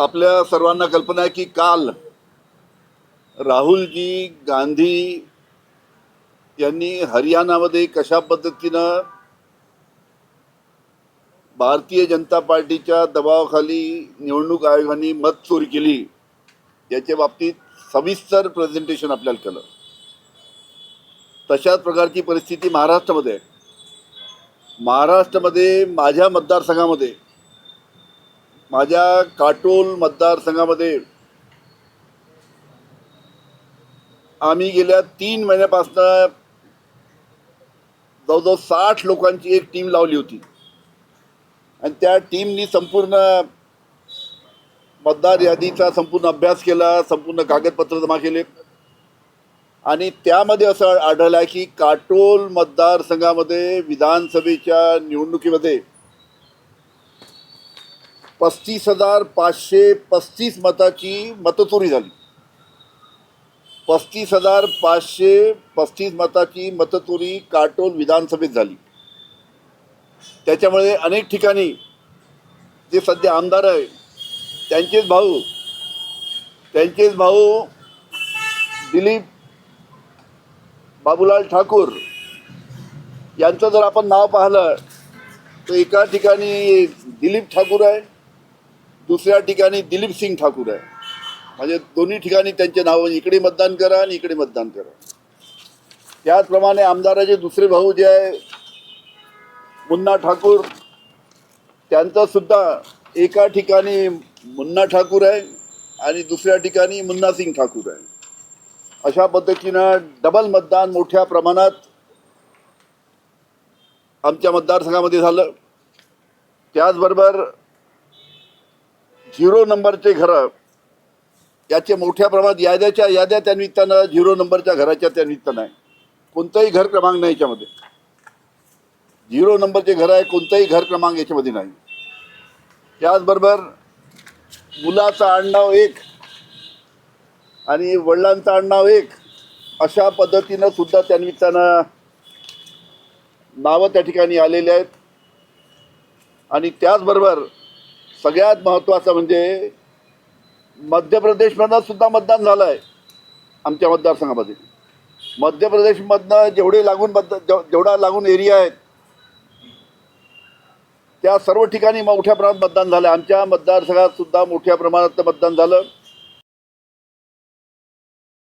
आपल्या सर्वांना कल्पना आहे की काल राहुलजी गांधी यांनी हरियाणामध्ये कशा पद्धतीनं भारतीय जनता पार्टीच्या दबावाखाली निवडणूक आयोगाने मत चोरी केली याच्या बाबतीत सविस्तर प्रेझेंटेशन आपल्याला केलं. तशाच प्रकारची परिस्थिती महाराष्ट्रामध्ये महाराष्ट्रामध्ये माझ्या मतदारसंघामध्ये माझ्या काटोल मतदारसंघामध्ये आम्ही गेल्या तीन महिन्यापासून जवळजवळ साठ लोकांची एक टीम लावली होती. आणि त्या टीमनी संपूर्ण मतदार यादीचा संपूर्ण अभ्यास केला संपूर्ण कागदपत्र जमा केले. आणि त्यामध्ये असं आढळलं आहे की काटोल मतदारसंघामध्ये विधानसभेच्या निवडणुकीमध्ये पस्तीस हजार पाचशे पस्तीस मताची मतचोरी झाली. पस्तीस हजार पाचशे पस्तीस मताची मतचोरी काटोल विधानसभेत झाली. त्याच्यामुळे अनेक ठिकाणी जे सध्या आमदार आहे त्यांचेच भाऊ त्यांचेच भाऊ दिलीप बाबूलाल ठाकूर यांचं जर आपण नाव पाहिलं तर एका ठिकाणी दिलीप ठाकूर आहे दुसऱ्या ठिकाणी दिलीप सिंग ठाकूर आहे. म्हणजे दोन्ही ठिकाणी त्यांचे नाव म्हणजे इकडे मतदान करा आणि इकडे मतदान करा. त्याचप्रमाणे आमदाराचे दुसरे भाऊ जे आहे मुन्ना ठाकूर त्यांचं सुद्धा एका ठिकाणी मुन्ना ठाकूर आहे आणि दुसऱ्या ठिकाणी मुन्ना सिंग ठाकूर आहे. अशा पद्धतीनं डबल मतदान मोठ्या प्रमाणात आमच्या मतदारसंघामध्ये झालं. त्याचबरोबर झिरो नंबरचे घरं याचे मोठ्या प्रमाणात याद्याच्या याद्या त्या निमित्तानं झिरो नंबरच्या घराच्या त्या निमित्तानं आहे. कोणताही घर क्रमांक नाही याच्यामध्ये. झिरो नंबरचे घर आहे कोणताही घर क्रमांक याच्यामध्ये नाही. त्याचबरोबर मुलाचं आडनाव एक आणि वडिलांचं आडनाव एक अशा पद्धतीनं सुद्धा त्या निमित्तानं नावं त्या ठिकाणी आलेली आहेत. आणि त्याचबरोबर सगळ्यात महत्त्वाचं म्हणजे मध्य प्रदेशमधनं सुद्धा मतदान झालं आहे आमच्या मतदारसंघामध्ये. मध्य प्रदेशमधनं जेवढे लागून मतदा जेवढा लागून एरिया आहेत त्या सर्व ठिकाणी मोठ्या प्रमाणात मतदान झालं आमच्या मतदारसंघात सुद्धा मोठ्या प्रमाणात मतदान झालं.